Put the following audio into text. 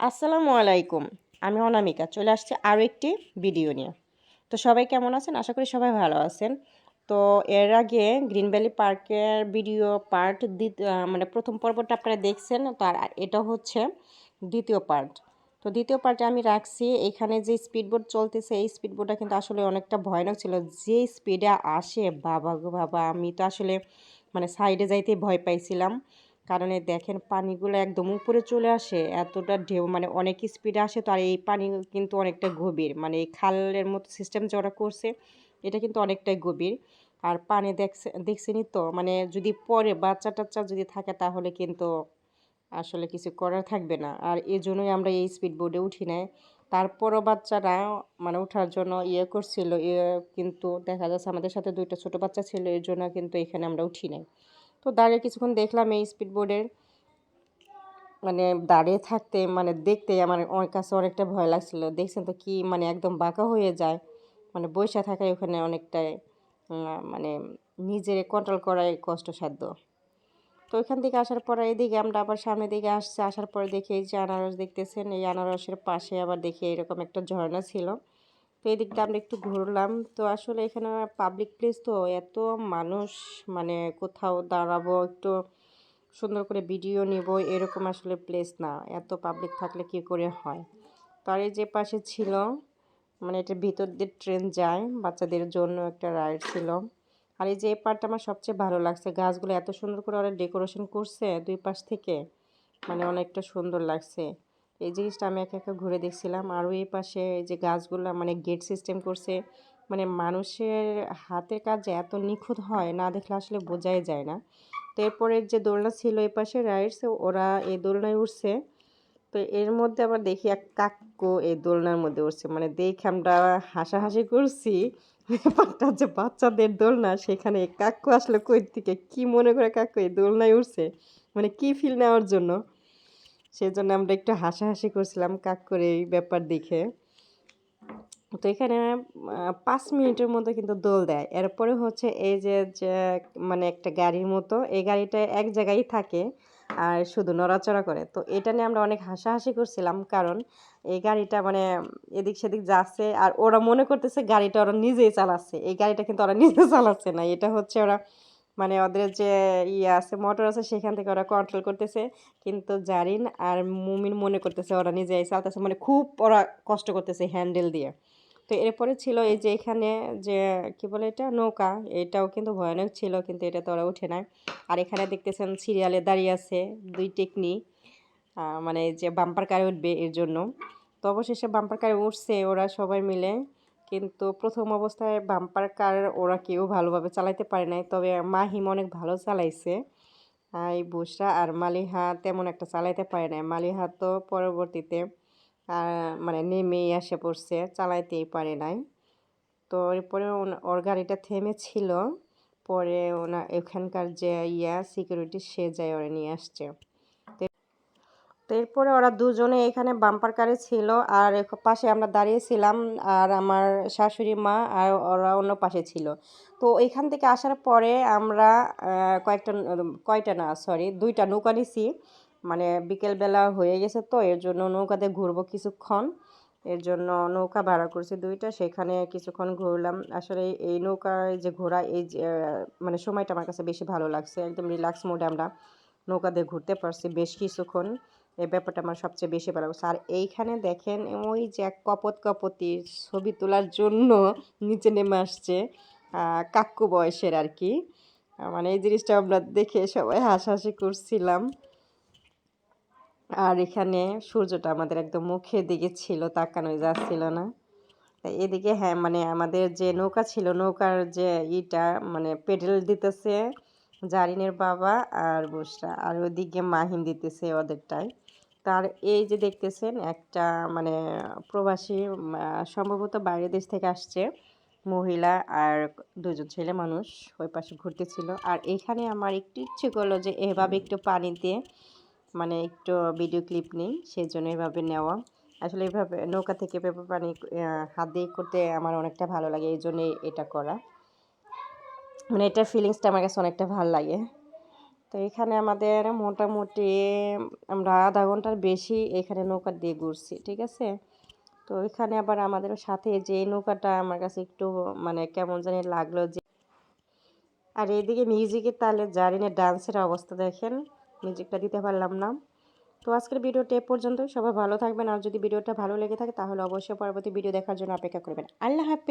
আসসালামু আলাইকুম, আমি অনামিকা, চলে আসছি আরও একটি ভিডিও নিয়ে। তো সবাই কেমন আছেন? আশা করি সবাই ভালো আছেন। তো এর আগে গ্রিন ভ্যালি পার্কের ভিডিও পার্ট মানে প্রথম পর্বটা আপনারা দেখছেন, তো আর এটা হচ্ছে দ্বিতীয় পার্ট তো দ্বিতীয় পার্টে আমি রাখছি, এখানে যে স্পিডবোট চলতেছে, এই স্পিডবোটটা কিন্তু আসলে অনেকটা ভয়ানক ছিল। যে স্পিডে আসে, বাবা গো, বাবা, আমি তো আসলে মানে সাইডে যাইতে ভয় পাইছিলাম। কারণ দেখেন পানিগুলো একদম উপরে চলে আসে, এতটা ঢেউ মানে অনেক স্পিডে আসে তো, আর এই পানি কিন্তু অনেকটা গভীর। মানে এই খালের মতো সিস্টেম যে ওরা করছে, এটা কিন্তু অনেকটাই গভীর। আর পানি দেখছে, দেখছেনই তো মানে যদি পরে বাচ্চা টাচ্চা যদি থাকে তাহলে কিন্তু আসলে কিছু করার থাকবে না। আর এই জন্যই আমরা এই স্পিড বোর্ডে উঠি নাই। তারপরও বাচ্চারা মানে ওঠার জন্য ইয়ে করছিল ইয়ে কিন্তু দেখা যাচ্ছে আমাদের সাথে দুইটা ছোট বাচ্চা ছিল, এর জন্য কিন্তু এখানে আমরা উঠি নাই। তো দাঁড়িয়ে কিছুক্ষণ দেখলাম এই স্পিড বোর্ডের মানে দাঁড়িয়ে থাকতে মানে দেখতে আমার অনেক কাছে অনেকটা ভয় লাগছিল। দেখছেন তো কি মানে একদম বাঁকা হয়ে যায় মানে বৈশা থাকায় ওখানে অনেকটাই মানে নিজের কন্ট্রোল করাই কষ্টসাধ্য। তো ওইখান থেকে আসার পরে এদিকে আমরা আবার সামনের দিকে আসছে, আসার পরে দেখি এই যে আনারস দেখতেছেন, এই আনারসের পাশে আবার দেখি এরকম একটা ঝর্ণা ছিল। তো এই দিকটা আমরা একটু ঘুরলাম। তো আসলে এখানে পাবলিক প্লেস তো এত মানুষ মানে কোথাও দাঁড়াবো, একটু সুন্দর করে ভিডিও নিব, এরকম আসলে প্লেস না। এত পাবলিক থাকলে কি করে হয়? তার এই যে পাশে ছিল মানে এটা ভিতর দিয়ে ট্রেন যায়, বাচ্চাদের জন্য একটা রাইড ছিল। আর এই যে এই পার্টটা আমার সবচেয়ে ভালো লাগছে, গাছগুলো এত সুন্দর করে ওরা ডেকোরেশন করছে দুই পাশ থেকে মানে অনেকটা সুন্দর লাগছে। এই জিনিসটা আমি একা একা ঘুরে দেখছিলাম। আরও এই পাশে যে গাছগুলো মানে গেট সিস্টেম করছে মানে মানুষের হাতের কাজ এত নিখুঁত হয়, না দেখলে আসলে বোঝাই যায় না। তো এরপরে যে দোলনা ছিল এই পাশে রাইডস, ওরা এই দোলনায় উঠছে। তো এর মধ্যে আবার দেখি এক কাক্কু এই দোলনার মধ্যে উঠছে। মানে দেখে আমরা হাসাহাসি করছি। ব্যাপারটা যে বাচ্চাদের দোলনা, সেখানে কাক্কু আসলে কই থেকে, কি মনে করে কাক্কু এই দোলনায় উঠছে? মানে কি ফিল নেওয়ার জন্য? সেই জন্য আমরা একটু হাসাহাসি করছিলাম কাক করে এই ব্যাপার দেখে। তো এখানে পাঁচ মিনিটের মতো কিন্তু দোল দেয়। এরপরে হচ্ছে এই যে যে মানে একটা গাড়ির মতো, এই গাড়িটা এক জায়গায় থাকে আর শুধু নড়াচড়া করে। তো এটা নিয়ে আমরা অনেক হাসাহাসি করছিলাম কারণ এই গাড়িটা মানে এদিক সেদিক যাচ্ছে আর ওরা মনে করতেছে গাড়িটা ওরা নিজেই চালাচ্ছে। এই গাড়িটা কিন্তু ওরা নিজে চালাচ্ছে না। এটা হচ্ছে ওরা মানে ওদের যে ইয়ে আছে, মোটর আছে, সেখান থেকে ওরা কন্ট্রোল করতেছে। কিন্তু জারিন আর মুমিন মনে করতেছে, ওরা নিজেই চালতেছে। মানে খুব ওরা কষ্ট করতেছে হ্যান্ডেল দিয়ে। তো এরপরে ছিল এই যে এখানে যে, কি বলে এটা? নৌকা। এটাও কিন্তু ভয়ানক ছিল, কিন্তু এটা তো ওরা উঠে নাই। আর এখানে দেখতেছেন সিরিয়ালে দাঁড়িয়ে আছে দুই টেকনি মানে যে বাম্পার কারে উঠবে এর জন্য। তো অবশেষে বাম্পার কারে উঠছে ওরা সবাই মিলে। কিন্তু প্রথম অবস্থায় বাম্পার কার ওরা কেউ ভালোভাবে চালাইতে পারে নাই। তবে মাহিম অনেক ভালো চালাইছে। এই বুসরা আর মালিহা তেমন একটা চালাইতে পারে নাই। মালিহা তো পরবর্তীতে মানে নেমেই এসে পড়ছে, চালাইতেই পারে নাই। তো এরপরে ওর গাড়িটা থেমেছিল। পরে ওনা এখানকার যে ইয়া সিকিউরিটি সে যায় ওরা নিয়ে আসছে। তো এরপরে ওরা দুজনে এখানে বাম্পার কারে ছিল আর পাশে আমরা দাঁড়িয়েছিলাম আর আমার শাশুড়ি মা আর ওরা অন্য পাশে ছিল। তো এখান থেকে আসার পরে আমরা কয়েকটা কয়টা না সরি দুইটা নৌকা নিছি। মানে বিকেলবেলা হয়ে গেছে তো, এর জন্য নৌকাতে ঘুরবো কিছুক্ষণ। এর জন্য নৌকা ভাড়া করছি দুইটা, সেখানে কিছুক্ষণ ঘুরলাম। আসলে এই নৌকায় যে ঘোরা, এই মানে সময়টা আমার কাছে বেশি ভালো লাগছে। একদম রিল্যাক্স মোডে আমরা নৌকাতে ঘুরতে পারছি বেশ কিছুক্ষণ। এই ব্যাপারটা আমার সবচেয়ে বেশি ভালো লাগছে। আর এইখানে দেখেন ওই যে এক কপত কপতির ছবি তোলার জন্য নিচে নেমে আসছে কাক্কু বয়সের আর কি। মানে এই জিনিসটা আমরা দেখে সবাই হাসাহাসি করছিলাম। আর এখানে সূর্যটা আমাদের একদম মুখের দিকে ছিল, তাকানো যাচ্ছিল না। এদিকে হ্যাঁ মানে আমাদের যে নৌকা ছিল, নৌকার যে ইটা মানে পেডেল দিতেছে জারিনের বাবা আর বসরা। আর ওইদিকে মাহিম দিতেছে ওদেরটায় তার এই যে দেখতেছেন, একটা মানে প্রবাসী সম্ভবত বাইরের দেশ থেকে আসছে, মহিলা আর দুজন ছেলে মানুষ ওই পাশে ঘুরতেছিল। আর এখানে আমার একটু ইচ্ছে করল যে এভাবে একটু পানিতে মানে একটু ভিডিও ক্লিপ নিই সেই জন্য এভাবে নেওয়া। আসলে এভাবে নৌকা থেকে পেপার পানি হাত দিয়ে করতে আমার অনেকটা ভালো লাগে, এই জন্যে এটা করা। মানে এটার ফিলিংসটা আমার কাছে অনেকটা ভালো লাগে। তো এখানে আমাদের মোটামুটি, আমরা আধা ঘণ্টার বেশি এখানে নৌকা দিয়ে ঘুরছি, ঠিক আছে? তো এখানে আবার আমাদের সাথে যে নৌকাটা আমার কাছে একটু মানে কেমন জানি লাগল যে আর এইদিকে মিউজিকের তালে জারিনের ডান্সের অবস্থা দেখেন, মিউজিকটা দিতে পারলাম না। তো আজকের ভিডিওটা এ পর্যন্ত সবাই ভালো থাকবেন। আর যদি ভিডিওটা ভালো লেগে থাকে তাহলে অবশ্যই পরবর্তী ভিডিও দেখার জন্য অপেক্ষা করবেন। আল্লাহ হাফিজ।